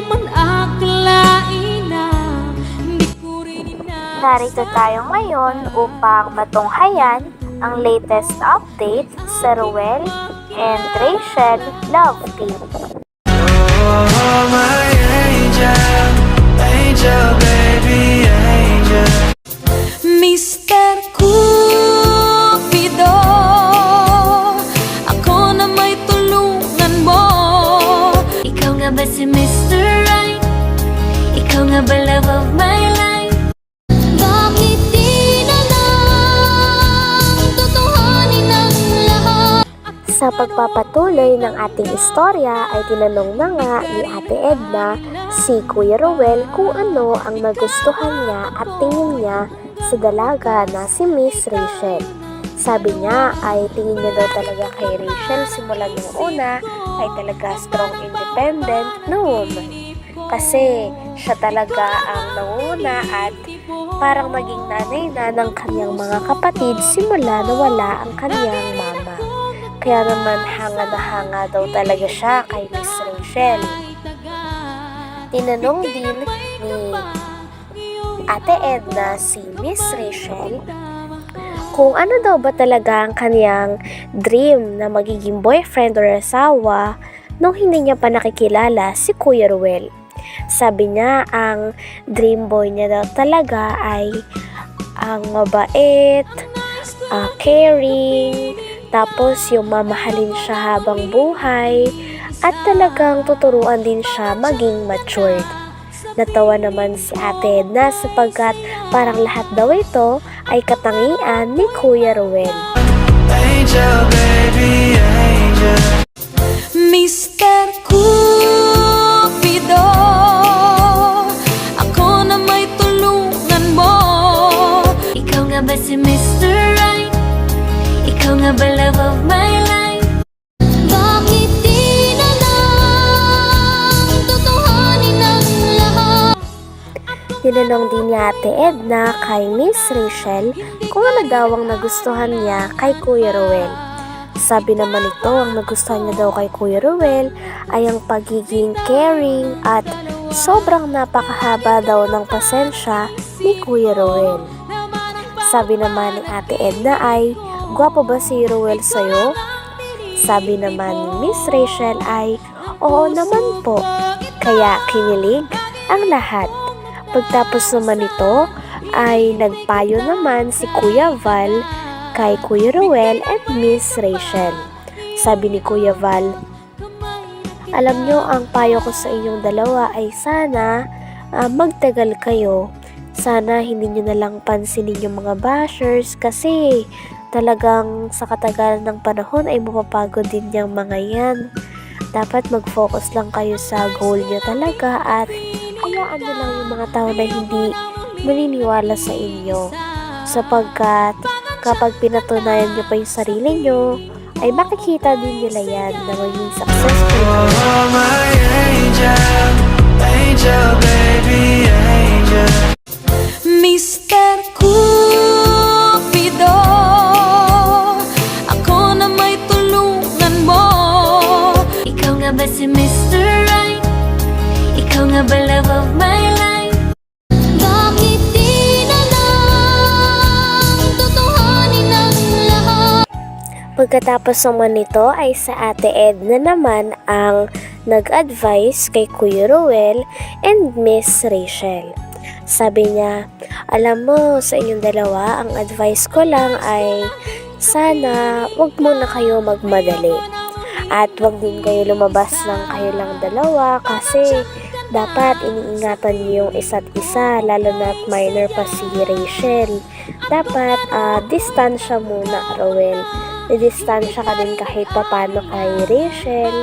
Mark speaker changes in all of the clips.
Speaker 1: naman akalain na Hindi ko rin ina
Speaker 2: Narito tayo ngayon upang matunghayan ang latest update sa Ruel and Rachel Love Team. Pagpapatuloy ng ating istorya ay tinanong na nga ni Ate Edna si Kuya Ruel kung ano ang nagustuhan niya at tingin niya sa dalaga na si Miss Rachel. Sabi niya ay tingin niya daw talaga kay Rachel simula nung una ay talaga strong independent na woman. Kasi siya talaga ang nanguna at parang naging nanay na ng kanyang mga kapatid simula na wala ang kanyang mama. Kaya naman hanga na hanga daw talaga siya kay Miss Rachel. Tinanong din ni Ate Edna si Miss Rachel kung ano daw ba talaga ang kanyang dream na magiging boyfriend or asawa nung hindi niya pa nakikilala si Kuya Ruel. Sabi niya ang dream boy niya daw talaga ay ang mabait, ah, caring, tapos yung mamahalin siya habang buhay, at talagang tuturuan din siya maging matured. Natawa naman si Ate Edna sapagkat parang lahat daw ito ay katangian ni Kuya Ruel.
Speaker 3: Angel, baby, angel.
Speaker 2: Tinanong din ni Ate Edna kay Miss Rachel kung ano daw ang nagustuhan niya kay Kuya Ruel. Sabi naman ito, ang nagustuhan niya daw kay Kuya Ruel ay ang pagiging caring at sobrang napakahaba daw ng pasensya ni Kuya Ruel. Sabi naman ni Ate Edna ay, gwapo ba si Ruel sa'yo? Sabi naman ni Miss Rachel ay, oo naman po. Kaya kinilig ang lahat. Pagtapos naman nito ay nagpayo naman si Kuya Val kay Kuya Ruel at Miss Rachel. Sabi ni Kuya Val, alam nyo, ang payo ko sa inyong dalawa ay sana ah, magtagal kayo. Sana hindi nyo na lang pansinin yung mga bashers kasi talagang sa katagalan ng panahon ay mapapagod din yung mga yan. Dapat mag-focus lang kayo sa goal nyo talaga at hayaan nyo lang yung mga tao na hindi maniniwala sa inyo. Sapagkat kapag pinatunayan nyo pa yung sarili nyo, ay makikita din nila yan na maging successful.
Speaker 3: Oh, my angel, angel, baby, angel.
Speaker 1: Mr. Cupido Ako na may tulungan mo Ikaw nga ba si Mr. Love of my life? Bakit di na lang Tutuhanin ang lahat?
Speaker 2: Pagkatapos naman nito ay sa ate Edna naman ang nag-advise kay Kuya Ruel and Miss Rachel. Sabi niya, alam mo sa inyong dalawa, ang advice ko lang ay sana wag muna kayo magmadali. At wag din kayo lumabas ng kayo lang dalawa kasi dapat iniingatan niyo yung isa't isa lalo na minor pa si Rachel. Dapat ah, distansya muna, Rowel. Didistansya ka din kahit papano kay Rachel.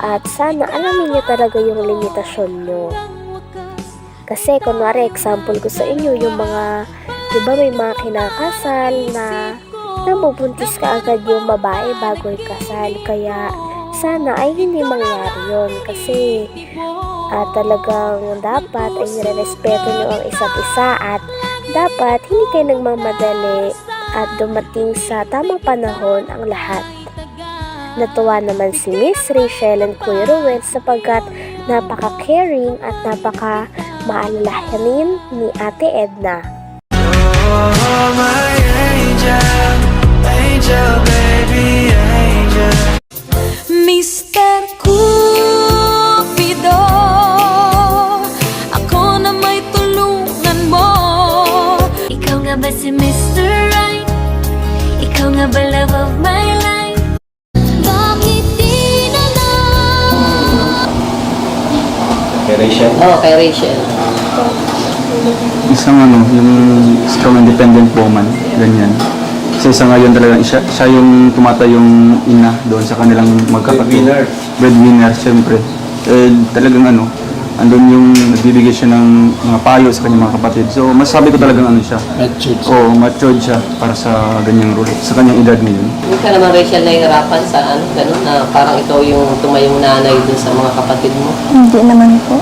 Speaker 2: At sana alamin niyo talaga yung limitasyon niyo. Kasi kunwari example ko sa inyo yung mga, di ba may mga kinakasal na nabubuntis ka agad yung babae bago ikasal. Kaya sana ay hindi mangyari yon kasi at talagang dapat ay nire-respeto niyo ang isa't isa at dapat hindi kayo nagmamadali at dumating sa tamang panahon ang lahat. Natuwa naman si Miss Rachel and Kuya Ruel sapagkat napaka-caring at napaka-maalalahanin ni Ate Edna.
Speaker 3: Oh, my angel, angel, baby, angel.
Speaker 1: Ikaw nga ba love of my life? Bakit di na lang?
Speaker 4: Kay Rachel.
Speaker 5: Oo, kay Rachel.
Speaker 4: Isang ano, yung strong independent woman, ganyan. Kasi isa ngayon talaga, siya, siya yung tumatayong ina doon sa kanilang magkapatid.
Speaker 6: Breadwinner.
Speaker 4: Breadwinner, syempre. Eh, talagang ano, andun yung nagbibigay siya ng mga payo sa kanyang mga kapatid. So, masasabi ko talagang ano siya.
Speaker 6: Matured.
Speaker 4: Oo, matured siya para sa ganyang role, sa kanyang edad ngayon.
Speaker 5: Hindi ka naman, Rachel, nahihirapan sa ano, ganun, na parang ikaw yung tumayong nanay dun sa mga kapatid mo.
Speaker 7: Hindi naman po.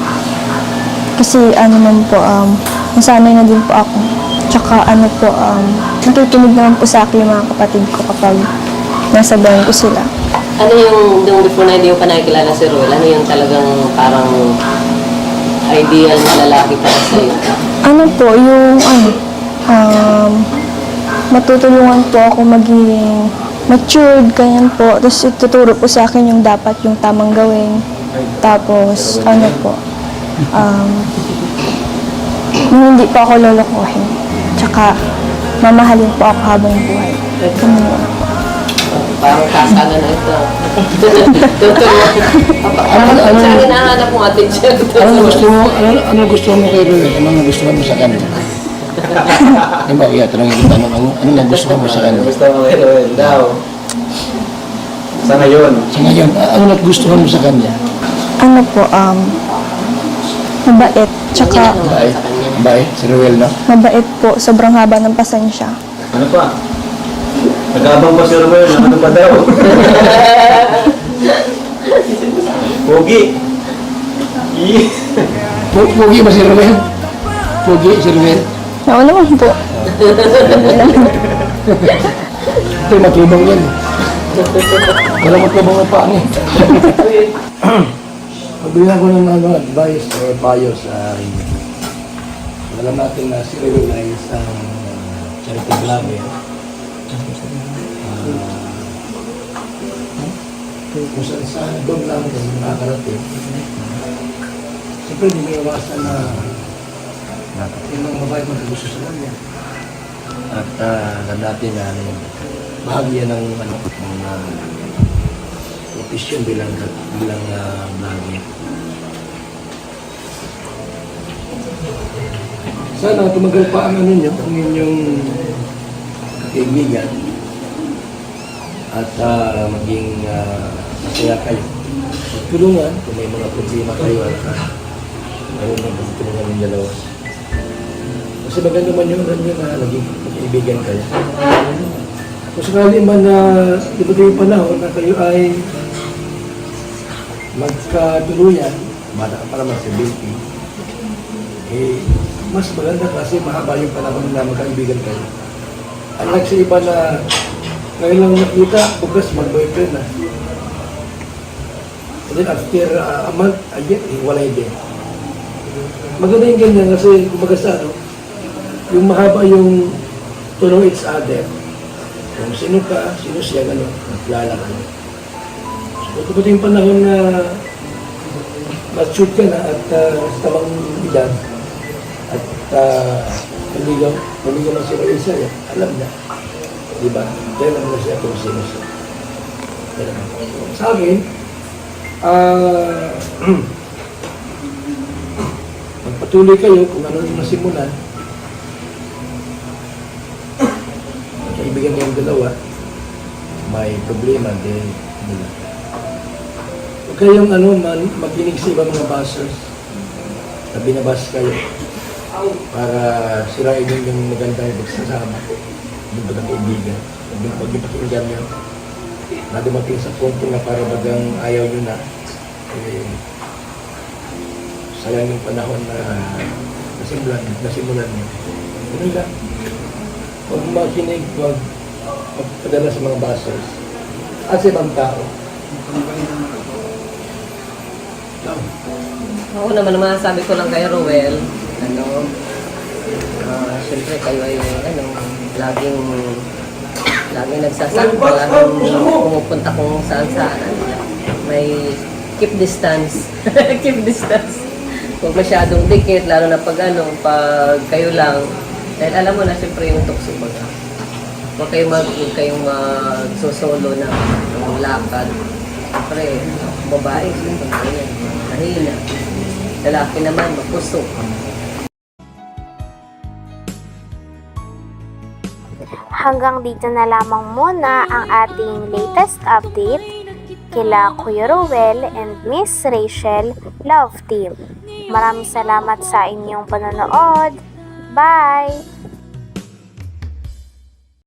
Speaker 7: Kasi ano naman po, um, nasanay na din po ako. Tsaka ano po, um, nakikinig naman po sa akin yung mga kapatid ko kapag nasa bayan ko sila.
Speaker 5: Ano yung, yung before na hindi mo pa nakikilala si Roel, ano yung talagang parang ideal na lalaki para sa'yo?
Speaker 7: Ano po, yung ano, um, matutulungan po ako maging matured, ganyan po. Tapos ituturo po sa akin yung dapat yung tamang gawin. Tapos, ano po, um, hindi po ako lolokohin. Tsaka, mamahalin po ako habang buhay. Ganun.
Speaker 5: Parang kasana na ito. Tuturuan. Ano, ano, sa akin nahanap mo attention.
Speaker 6: Ano gusto mo, ano, ano gusto mo kay Roel? Ano gusto mo sa kanya? Ano ba, iya, tanongin kita, ano, ano, ano nagustuhan mo sa kanya?
Speaker 8: Gusto mo kay Roel daw. Sa ngayon,
Speaker 6: Sa ngayon, ano nagustuhan mo sa kanya?
Speaker 7: Ano po, um, mabait. Tsaka,
Speaker 6: Bae, bae, si Roel na.
Speaker 7: mabait po. Sobrang haba ng pasensya.
Speaker 8: ano pa? Nagabang pa si Roel, ano pa daw? Pogi.
Speaker 6: Pugi ba si Roel? Pugi si Roel?
Speaker 7: Oo naman po.
Speaker 6: Ito, matubang yan. Wala matubang na paan eh. Mabigyan ko ng ano, advice or payo sa inyo. Alam natin na si Roel ay isang uh, charity vlogger. Uh, kung saan saan doon lang kung nakakarating. Siyempre, hindi may iwasan na yung mga babae mo gusto sa kanya. At uh, alam natin na ano, bahagi yan ng ano, ng uh, profession bilang bilang uh, vlogger. Sana tumagal pa ang ano nyo, ang inyong kaibigan at uh, maging uh, masaya kayo. Tulungan kung may mga problema kayo at uh, mayroon na tulungan yung dalawa. Kasi maganda man yung ano na naging kaibigan kayo. Kung sakali man na dumating yung panahon na kayo ay magkatuluyan, bata ka pa naman sa baby, eh, mas maganda kasi mahaba yung panahon na magkaibigan kayo. Unlike sa iba na ngayon lang nakita, bukas mag-boyfriend na. And then after uh, a month, again, hiwalay din. Maganda yung ganyan kasi kumbaga sa ano, yung mahaba yung to know each other. Kung sino ka, sino siya, gano'n, nakilala ka. So, kung yung panahon na matured ka na at uh, tamang edad, at uh, naligaw, naligaw na si Raisa, eh, alam niya. Di ba? Kaya lang na siya kung sino siya. Sa akin, ah, magpatuloy kayo kung ano yung nasimulan. Kaibigan kayong dalawa, may problema din nila. Huwag kayong ano, man, makinig sa ibang mga bashers na binabas kayo para sirain yung, yung magandang pagsasama yung. Huwag yung- huwag yung pakinggan nyo na dumating sa punto na para bagang ayaw nyo na. Eh, sayang yung panahon na nasimulan, nasimulan nyo. Ganun lang. Huwag makinig, huwag magpadala sa mga bashers at sa ibang tao.
Speaker 5: Ako naman, ang masasabi ko lang kay Roel, ano, ah, syempre kayo ay, ano, laging, laging nagsasampo, laging pumupunta kung saan saan. Ano, may keep distance. keep distance. Huwag masyadong dikit, lalo na pag ano, pag kayo lang. Dahil alam mo na, syempre yung tukso baga. Huwag kayong mag, huwag kayong magsosolo na ng lakad. Siyempre, babae, siyempre. Mahina. Lalaki naman, magpuso.
Speaker 2: Hanggang dito na lamang muna ang ating latest update kila Kuya Ruel and Miss Rachel Love Team. Maraming salamat sa inyong panonood. Bye!